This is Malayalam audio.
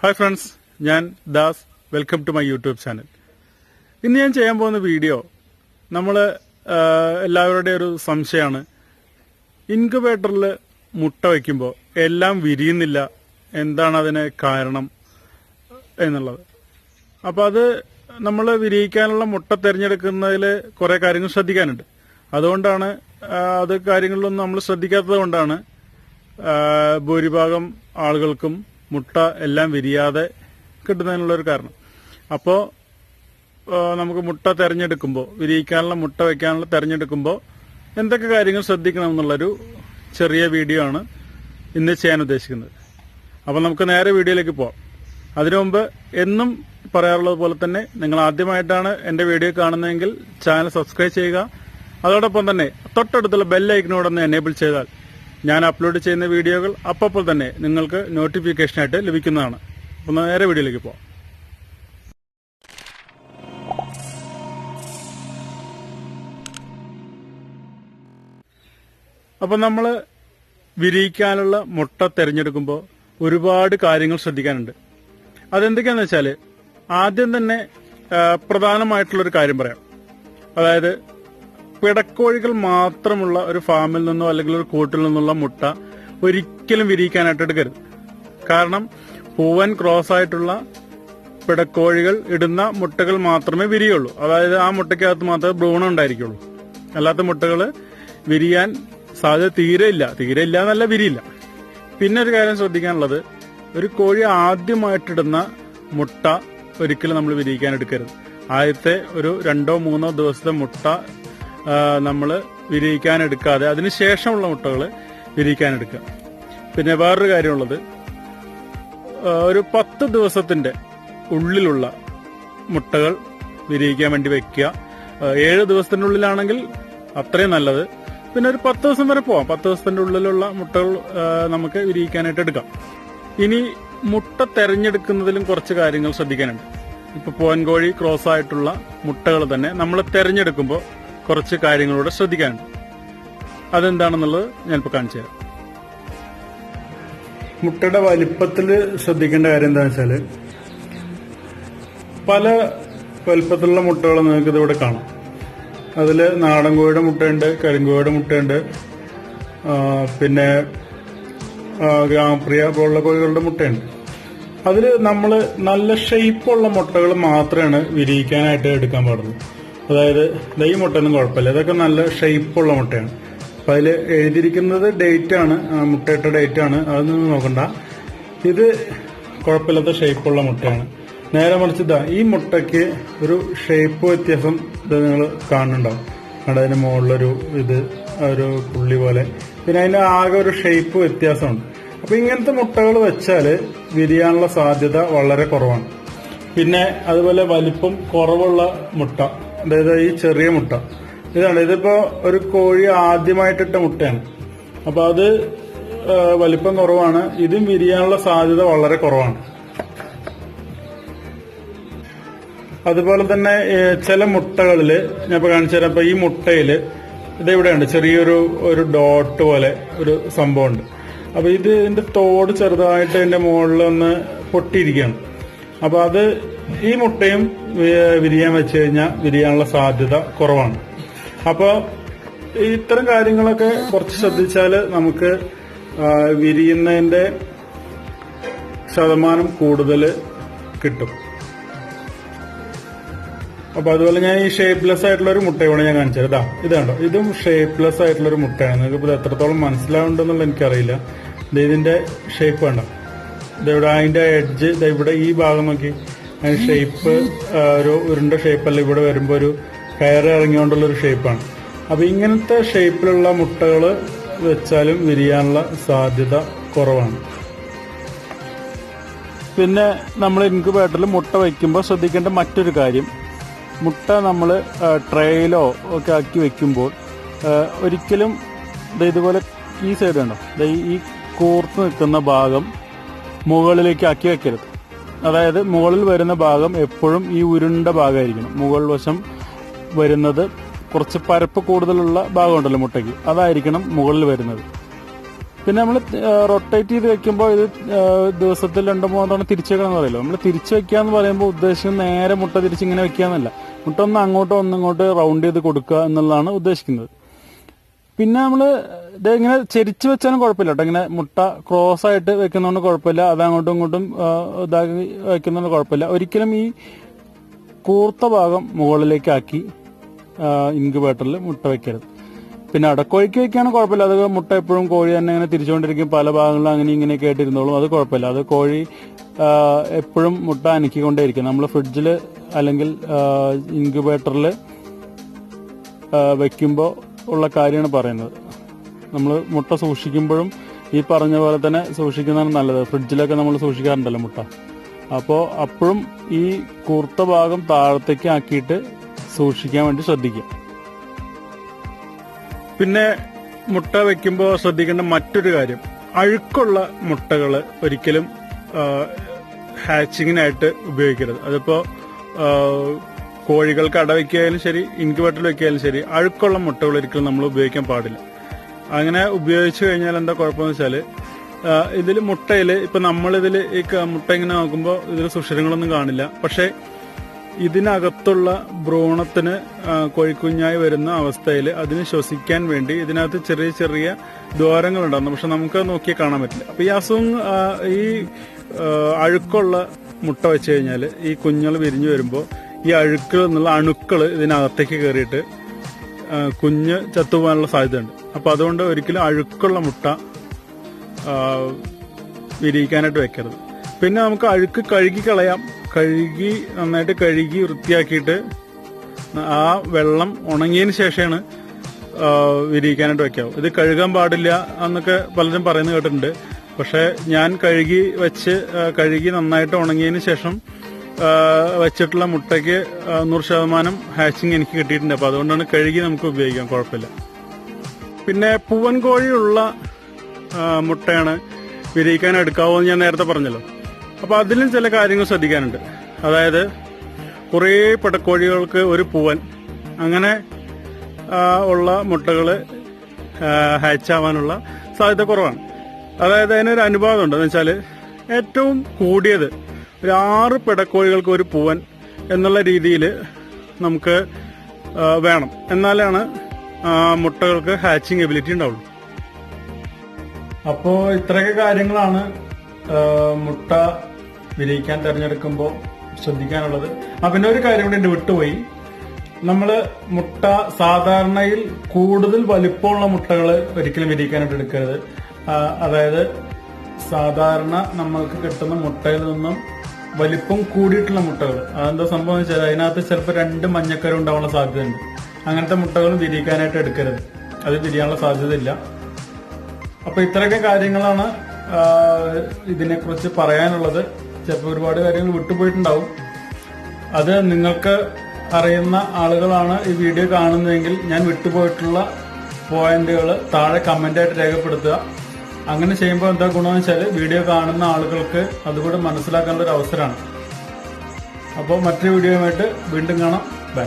ഹായ് ഫ്രണ്ട്സ് ഞാൻ Das. Welcome to my YouTube channel ഇന്ന് ഞാൻ ചെയ്യാൻ പോകുന്ന വീഡിയോ നമ്മൾ എല്ലാവരുടെയും ഒരു സംശയമാണ്. ഇൻക്യുബേറ്ററിൽ മുട്ട വയ്ക്കുമ്പോൾ എല്ലാം വിരിയുന്നില്ല. എന്താണ് അതിന് കാരണം എന്നുള്ളത്. അപ്പോൾ അത് നമ്മൾ വിരിയിക്കാനുള്ള മുട്ട തിരഞ്ഞെടുക്കുന്നതിൽ കുറേ കാര്യങ്ങൾ ശ്രദ്ധിക്കാനുണ്ട്. അതുകൊണ്ടാണ് അത് കാര്യങ്ങളിലൊന്നും നമ്മൾ ശ്രദ്ധിക്കാത്തത് കൊണ്ടാണ് ഭൂരിഭാഗം ആളുകൾക്കും മുട്ട എല്ലാം വിരിയാതെ കിട്ടുന്നതിനുള്ളൊരു കാരണം. അപ്പോൾ നമുക്ക് മുട്ട തിരഞ്ഞെടുക്കുമ്പോൾ വിരിയിക്കാനുള്ള മുട്ട വയ്ക്കാനുള്ള തിരഞ്ഞെടുക്കുമ്പോൾ എന്തൊക്കെ കാര്യങ്ങൾ ശ്രദ്ധിക്കണം എന്നുള്ളൊരു ചെറിയ വീഡിയോ ആണ് ഇന്ന് ചെയ്യാൻ ഉദ്ദേശിക്കുന്നത്. അപ്പോൾ നമുക്ക് നേരെ വീഡിയോയിലേക്ക് പോവാം. അതിനു മുമ്പ് എന്നും പറയാറുള്ളത് പോലെ തന്നെ നിങ്ങൾ ആദ്യമായിട്ടാണ് എന്റെ വീഡിയോ കാണുന്നതെങ്കിൽ ചാനൽ സബ്സ്ക്രൈബ് ചെയ്യുക. അതോടൊപ്പം തന്നെ തൊട്ടടുത്തുള്ള ബെല്ലൈക്കനോടൊന്ന് എനേബിൾ ചെയ്താൽ ഞാൻ അപ്ലോഡ് ചെയ്യുന്ന വീഡിയോകൾ അപ്പോൾ തന്നെ നിങ്ങൾക്ക് നോട്ടിഫിക്കേഷനായിട്ട് ലഭിക്കുന്നതാണ്. അപ്പോൾ നേരെ വീഡിയോയിലേക്ക് പോവാം. അപ്പൊ നമ്മൾ വിരിയിക്കാനുള്ള മുട്ട തിരഞ്ഞെടുക്കുമ്പോൾ ഒരുപാട് കാര്യങ്ങൾ ശ്രദ്ധിക്കാനുണ്ട്. അതെന്തൊക്കെയാന്ന് വെച്ചാൽ ആദ്യം തന്നെ പ്രധാനമായിട്ടുള്ളൊരു കാര്യം പറയാം. അതായത് പിടക്കോഴികൾ മാത്രമുള്ള ഒരു ഫാമിൽ നിന്നോ അല്ലെങ്കിൽ ഒരു കൂട്ടിൽ നിന്നുള്ള മുട്ട ഒരിക്കലും വിരിയിക്കാനായിട്ട് എടുക്കരുത്. കാരണം പൂവൻ ക്രോസ് ആയിട്ടുള്ള പിടക്കോഴികൾ ഇടുന്ന മുട്ടകൾ മാത്രമേ വിരിയുള്ളൂ. അതായത് ആ മുട്ടയ്ക്കകത്ത് മാത്രമേ ഭ്രൂണം ഉണ്ടായിരിക്കുള്ളൂ. അല്ലാത്ത മുട്ടകൾ വിരിയാൻ സാധ്യത തീരെ ഇല്ല. തീരെ ഇല്ല എന്നല്ല വിരിയില്ല. പിന്നെ ഒരു കാര്യം ശ്രദ്ധിക്കാനുള്ളത് ഒരു കോഴി ആദ്യമായിട്ടിടുന്ന മുട്ട ഒരിക്കലും നമ്മൾ വിരിയിക്കാൻ എടുക്കരുത്. ആദ്യത്തെ ഒരു രണ്ടോ മൂന്നോ ദിവസത്തെ മുട്ട നമ്മൾ വിരിയിക്കാൻ എടുക്കാതെ അതിനുശേഷമുള്ള മുട്ടകൾ വിരിയിക്കാൻ എടുക്കുക പിന്നെ വേറൊരു കാര്യമുള്ളത് ഒരു പത്ത് ദിവസത്തിന്റെ ഉള്ളിലുള്ള മുട്ടകൾ വിരിയിക്കാൻ വേണ്ടി വെക്കുക. ഏഴ് ദിവസത്തിന്റെ ഉള്ളിലാണെങ്കിൽ അത്രയും നല്ലത്. പിന്നെ ഒരു പത്ത് ദിവസം വരെ പോവാം. പത്ത് ദിവസത്തിന്റെ ഉള്ളിലുള്ള മുട്ടകൾ നമുക്ക് വിരിയിക്കാനായിട്ട് എടുക്കാം. ഇനി മുട്ട തെരഞ്ഞെടുക്കുന്നതിലും കുറച്ച് കാര്യങ്ങൾ ശ്രദ്ധിക്കാനുണ്ട്. ഇപ്പൊ പോൻകോഴി ക്രോസ് ആയിട്ടുള്ള മുട്ടകൾ തന്നെ നമ്മൾ തെരഞ്ഞെടുക്കുമ്പോൾ കുറച്ച് കാര്യങ്ങളൂടെ ശ്രദ്ധിക്കാനുണ്ട്. അതെന്താണെന്നുള്ളത് ഞാനിപ്പോൾ കാണിച്ചു തരാം. മുട്ടയുടെ വലിപ്പത്തിൽ ശ്രദ്ധിക്കേണ്ട കാര്യം എന്താണെന്ന് വെച്ചാൽ പല വലിപ്പത്തിലുള്ള മുട്ടകൾ നിങ്ങൾക്ക് ഇതിവിടെ കാണാം. അതിൽ നാടൻ കോഴിയുടെ മുട്ടയുണ്ട് കരിങ്കോഴിയുടെ മുട്ടയുണ്ട് പിന്നെ ഗ്രാമപ്രിയ പോലുള്ള കോഴികളുടെ മുട്ടയുണ്ട്. അതിൽ നമ്മൾ നല്ല ഷേപ്പുള്ള മുട്ടകൾ മാത്രമാണ് വിരിയിക്കാനായിട്ട് എടുക്കാൻ പാടുള്ളൂ. അതായത് ഈ മുട്ടയൊന്നും കുഴപ്പമില്ല. ഇതൊക്കെ നല്ല ഷേപ്പുള്ള മുട്ടയാണ്. അപ്പൊ അതിൽ എഴുതിയിരിക്കുന്നത് ഡേറ്റ് ആണ് മുട്ടയിട്ട ഡേറ്റ് ആണ്. അതൊന്നും നോക്കണ്ട. ഇത് കുഴപ്പമില്ലാത്ത ഷേപ്പുള്ള മുട്ടയാണ്. നേരെ മറിച്ച് ഈ മുട്ടയ്ക്ക് ഒരു ഷേപ്പ് വ്യത്യാസം ഇത് നിങ്ങൾ കാണുന്നുണ്ടാവും. അവിടെ അതിന് മുകളിലൊരു ഇത് ഒരു പുള്ളി പോലെ. പിന്നെ അതിന് ആകെ ഒരു ഷേപ്പ് വ്യത്യാസമുണ്ട്. അപ്പൊ ഇങ്ങനത്തെ മുട്ടകൾ വെച്ചാൽ വിരിയാനുള്ള സാധ്യത വളരെ കുറവാണ്. പിന്നെ അതുപോലെ വലിപ്പം കുറവുള്ള മുട്ട. അതായത് ഈ ചെറിയ മുട്ട. ഇതാണ്. ഇതിപ്പോ ഒരു കോഴി ആദ്യമായിട്ടിട്ട മുട്ടയാണ്. അപ്പൊ അത് വലിപ്പം കുറവാണ്. ഇതും വിരിയാനുള്ള സാധ്യത വളരെ കുറവാണ്. അതുപോലെ തന്നെ ചില മുട്ടകളിൽ ഞാൻ ഇപ്പൊ കാണിച്ചു തരാം. ഇപ്പൊ ഈ മുട്ടയിൽ ഇത് ഇവിടെയുണ്ട് ചെറിയൊരു ഒരു ഡോട്ട് പോലെ ഒരു സംഭവമുണ്ട്. അപ്പൊ ഇത് ഇതിന്റെ തോട് ചെറുതായിട്ട് ഇതിന്റെ മുകളിൽ ഒന്ന് പൊട്ടിയിരിക്കുകയാണ്. അപ്പൊ അത് ഈ മുട്ടയും വിരിയാൻ വെച്ച് കഴിഞ്ഞാൽ വിരിയാനുള്ള സാധ്യത കുറവാണ്. അപ്പൊ ഇത്തരം കാര്യങ്ങളൊക്കെ കുറച്ച് ശ്രദ്ധിച്ചാൽ നമുക്ക് വിരിയുന്നതിന്റെ ശതമാനം കൂടുതൽ കിട്ടും. അപ്പൊ അതുപോലെ ഞാൻ ഈ ഷേപ്പ്ലെസ് ആയിട്ടുള്ള ഒരു മുട്ട ഇവിടെ ഞാൻ കാണിച്ചത് ഇതാ ഇതാണ്ടോ ഇതും ഷേപ്പ്ലെസ് ആയിട്ടുള്ള ഒരു മുട്ടയാണ്. നിങ്ങൾക്ക് ഇത് എത്രത്തോളം മനസ്സിലാവുന്നുണ്ടെന്നുള്ള എനിക്കറിയില്ല. ഇത് ഇതിന്റെ ഷേപ്പ് കണ്ടോ? ഇതിവിടെ അതിന്റെ എഡ്ജ് ഇവിടെ ഈ ഭാഗം നോക്കി. അതിന് ഷേപ്പ് ഒരു ഉരുണ്ട ഷേപ്പ് അല്ല ഇവിടെ വരുമ്പോൾ ഒരു കയർ ഇറങ്ങിക്കൊണ്ടുള്ള ഒരു ഷേപ്പാണ് അപ്പൊ ഇങ്ങനത്തെ ഷേപ്പിലുള്ള മുട്ടകൾ വെച്ചാലും വിരിയാനുള്ള സാധ്യത കുറവാണ്. പിന്നെ നമ്മൾ ഇൻക്യുബേറ്ററിൽ മുട്ട വയ്ക്കുമ്പോൾ ശ്രദ്ധിക്കേണ്ട മറ്റൊരു കാര്യം. മുട്ട നമ്മൾ ട്രേയിലോ ഒക്കെ ആക്കി വെക്കുമ്പോൾ ഒരിക്കലും ഇതുപോലെ ഈ സൈഡ് ഉണ്ടോ ഈ കൂർത്ത് നിൽക്കുന്ന ഭാഗം മുകളിലേക്ക് ആക്കി വെക്കരുത്. അതായത് മുകളിൽ വരുന്ന ഭാഗം എപ്പോഴും ഈ ഉരുണ്ട ഭാഗമായിരിക്കണം. മുകൾ വശം വരുന്നത് കുറച്ച് പരപ്പ് കൂടുതലുള്ള ഭാഗമുണ്ടല്ലോ മുട്ടയ്ക്ക്. അതായിരിക്കണം മുകളിൽ വരുന്നത്. പിന്നെ നമ്മൾ റൊട്ടേറ്റ് ചെയ്ത് വെക്കുമ്പോൾ ഇത് ദിവസത്തിൽ രണ്ടോ മൂന്നോ തവണ തിരിച്ചു വെക്കണം എന്ന് പറയല്ലോ? നമ്മൾ തിരിച്ചു വെക്കുക എന്ന് പറയുമ്പോൾ ഉദ്ദേശിക്കുന്നത് നേരെ മുട്ട തിരിച്ച് ഇങ്ങനെ വെക്കുക എന്നല്ല. മുട്ട ഒന്ന് അങ്ങോട്ടോ ഒന്ന് ഇങ്ങോട്ട് റൗണ്ട് ചെയ്ത് കൊടുക്കുക എന്നുള്ളതാണ് ഉദ്ദേശിക്കുന്നത്. പിന്നെ നമ്മൾ ഇങ്ങനെ ചെരിച്ച് വെച്ചാലും കുഴപ്പമില്ല ഇങ്ങനെ മുട്ട ക്രോസ് ആയിട്ട് വെക്കുന്നതുകൊണ്ട് കുഴപ്പമില്ല. അത് അങ്ങോട്ടും ഇങ്ങോട്ടും ഇതാക്കി വെക്കുന്നതുകൊണ്ട് കുഴപ്പമില്ല. ഒരിക്കലും ഈ കൂർത്ത ഭാഗം മുകളിലേക്കാക്കി ഇൻക്യുബേറ്ററിൽ മുട്ട വെക്കരുത്. പിന്നെ അടക്കോഴിക്ക് വെക്കുകയാണ് കുഴപ്പമില്ല. അത് മുട്ട എപ്പോഴും കോഴി തന്നെ ഇങ്ങനെ തിരിച്ചുകൊണ്ടിരിക്കും. പല ഭാഗങ്ങളും അങ്ങനെ ഇങ്ങനെയൊക്കെ ആയിട്ടിരുന്നോളും. അത് കുഴപ്പമില്ല. അത് കോഴി എപ്പോഴും മുട്ട അനക്കിക്കൊണ്ടേയിരിക്കും. നമ്മൾ ഫ്രിഡ്ജിൽ അല്ലെങ്കിൽ ഇൻക്യുബേറ്ററിൽ വെക്കുമ്പോൾ ഉള്ള കാര്യമാണ് പറയുന്നത്. നമ്മൾ മുട്ട സൂക്ഷിക്കുമ്പോഴും ഈ പറഞ്ഞ പോലെ തന്നെ സൂക്ഷിക്കുന്നതാണ് നല്ലത്. ഫ്രിഡ്ജിലൊക്കെ നമ്മൾ സൂക്ഷിക്കാറുണ്ടല്ലോ മുട്ട. അപ്പോൾ അപ്പോഴും ഈ കൂർത്ത ഭാഗം താഴത്തേക്ക് ആക്കിയിട്ട് സൂക്ഷിക്കാൻ വേണ്ടി ശ്രദ്ധിക്കുക. പിന്നെ മുട്ട വെക്കുമ്പോൾ ശ്രദ്ധിക്കേണ്ട മറ്റൊരു കാര്യം. അഴുക്കുള്ള മുട്ടകൾ ഒരിക്കലും ഹാച്ചിങ്ങിനായിട്ട് ഉപയോഗിക്കരുത്. അതിപ്പോ ആ, കോഴികൾക്ക് അടവയ്ക്കായാലും ശരി ഇൻക്യുബേറ്ററിൽ വെക്കായാലും ശരി അഴുക്കുള്ള മുട്ടകൾ ഒരിക്കലും നമ്മൾ ഉപയോഗിക്കാൻ പാടില്ല. അങ്ങനെ ഉപയോഗിച്ചു കഴിഞ്ഞാൽ എന്താ കുഴപ്പമെന്ന് വെച്ചാൽ ഇതിൽ മുട്ടയിൽ ഇപ്പം നമ്മളിതിൽ ഈ മുട്ട ഇങ്ങനെ നോക്കുമ്പോൾ ഇതിൽ സുഷിരങ്ങളൊന്നും കാണില്ല. പക്ഷേ ഇതിനകത്തുള്ള ഭ്രൂണത്തിന് കോഴിക്കുഞ്ഞായി വരുന്ന അവസ്ഥയിൽ അതിന് ശ്വസിക്കാൻ വേണ്ടി ഇതിനകത്ത് ചെറിയ ചെറിയ ദ്വാരങ്ങൾ ഉണ്ടാകുന്നു പക്ഷെ നമുക്ക് നോക്കി കാണാൻ പറ്റില്ല. അപ്പം ഈ അസുഖം ഈ അഴുക്കുള്ള മുട്ട വെച്ച് കഴിഞ്ഞാൽ ഈ കുഞ്ഞുങ്ങൾ വിരിഞ്ഞു വരുമ്പോൾ ഈ അഴുക്കൾ എന്നുള്ള അണുക്കൾ ഇതിനകത്തേക്ക് കയറിയിട്ട് കുഞ്ഞ് ചത്തുപോകാനുള്ള സാധ്യതയുണ്ട്. അപ്പൊ അതുകൊണ്ട് ഒരിക്കലും അഴുക്കുള്ള മുട്ട വിരിയിക്കാനായിട്ട് വെക്കരുത്. പിന്നെ നമുക്ക് അഴുക്ക് കഴുകി കളയാം. കഴുകി നന്നായിട്ട് കഴുകി വൃത്തിയാക്കിയിട്ട് ആ വെള്ളം ഉണങ്ങിയതിന് ശേഷമാണ് വിരിയിക്കാനായിട്ട് വെക്കാവും ഇത് കഴുകാൻ പാടില്ല എന്നൊക്കെ പലരും പറയുന്നത് കേട്ടിട്ടുണ്ട്. പക്ഷെ ഞാൻ കഴുകി വെച്ച് കഴുകി നന്നായിട്ട് ഉണങ്ങിയതിന് ശേഷം വെച്ചിട്ടുള്ള മുട്ടയ്ക്ക് നൂറ് ശതമാനം ഹാച്ചിങ് എനിക്ക് കിട്ടിയിട്ടുണ്ട്. അപ്പോൾ അതുകൊണ്ടാണ് കഴുകി നമുക്ക് ഉപയോഗിക്കാം. കുഴപ്പമില്ല. പിന്നെ പൂവൻ കോഴിയുള്ള മുട്ടയാണ് വിരിയിക്കാൻ എടുക്കാവോ എന്ന് ഞാൻ നേരത്തെ പറഞ്ഞല്ലോ. അപ്പൊ അതിലും ചില കാര്യങ്ങൾ ശ്രദ്ധിക്കാനുണ്ട്. അതായത് കുറേ പടക്കോഴികൾക്ക് ഒരു പൂവൻ അങ്ങനെ ഉള്ള മുട്ടകൾ ഹാച്ചാവാനുള്ള സാധ്യത കുറവാണ്. അതായത് അതിനൊരു അനുപാതമുണ്ട് എന്ന് വെച്ചാൽ ഏറ്റവും കൂടിയത് ഒരു ആറ് ഒരു പൂവൻ എന്നുള്ള രീതിയിൽ നമുക്ക് വേണം. എന്നാലാണ് മുട്ടകൾക്ക് ഹാച്ചിങ് എബിലിറ്റി ഉണ്ടാവുള്ളൂ. അപ്പോൾ ഇത്രയൊക്കെ കാര്യങ്ങളാണ് മുട്ട വിരിയിക്കാൻ തിരഞ്ഞെടുക്കുമ്പോൾ ശ്രദ്ധിക്കാനുള്ളത്. ആ പിന്നെ ഒരു കാര്യം കൂടി ഉണ്ട് വിട്ടുപോയി. നമ്മൾ മുട്ട സാധാരണയിൽ കൂടുതൽ വലിപ്പമുള്ള മുട്ടകൾ ഒരിക്കലും വിരിയിക്കാനായിട്ട് എടുക്കരുത്. അതായത് സാധാരണ നമ്മൾക്ക് കിട്ടുന്ന മുട്ടയിൽ നിന്നും വലിപ്പം കൂടിയിട്ടുള്ള മുട്ടകൾ. അതെന്താ സംഭവം വെച്ചാൽ അതിനകത്ത് ചിലപ്പോൾ രണ്ട് മഞ്ഞക്കര ഉണ്ടാവാനുള്ള സാധ്യതയുണ്ട്. അങ്ങനത്തെ മുട്ടകൾ വിരിയിക്കാനായിട്ട് എടുക്കരുത്. അത് വിരിയാനുള്ള സാധ്യതയില്ല. അപ്പൊ ഇത്രയൊക്കെ കാര്യങ്ങളാണ് ഇതിനെക്കുറിച്ച് പറയാനുള്ളത്. ചിലപ്പോൾ ഒരുപാട് കാര്യങ്ങൾ വിട്ടുപോയിട്ടുണ്ടാവും. അത് നിങ്ങൾക്ക് അറിയുന്ന ആളുകളാണ് ഈ വീഡിയോ കാണുന്നതെങ്കിൽ ഞാൻ വിട്ടുപോയിട്ടുള്ള പോയിന്റുകൾ താഴെ കമന്റായിട്ട് രേഖപ്പെടുത്തുക. അങ്ങനെ ചെയ്യുമ്പോൾ എന്താ ഗുണമെന്ന് വെച്ചാൽ വീഡിയോ കാണുന്ന ആളുകൾക്ക് അതുകൂടെ മനസ്സിലാക്കാനുള്ള ഒരു അവസരമാണ്. അപ്പോൾ മറ്റൊരു വീഡിയോയുമായിട്ട് വീണ്ടും കാണാം. ബൈ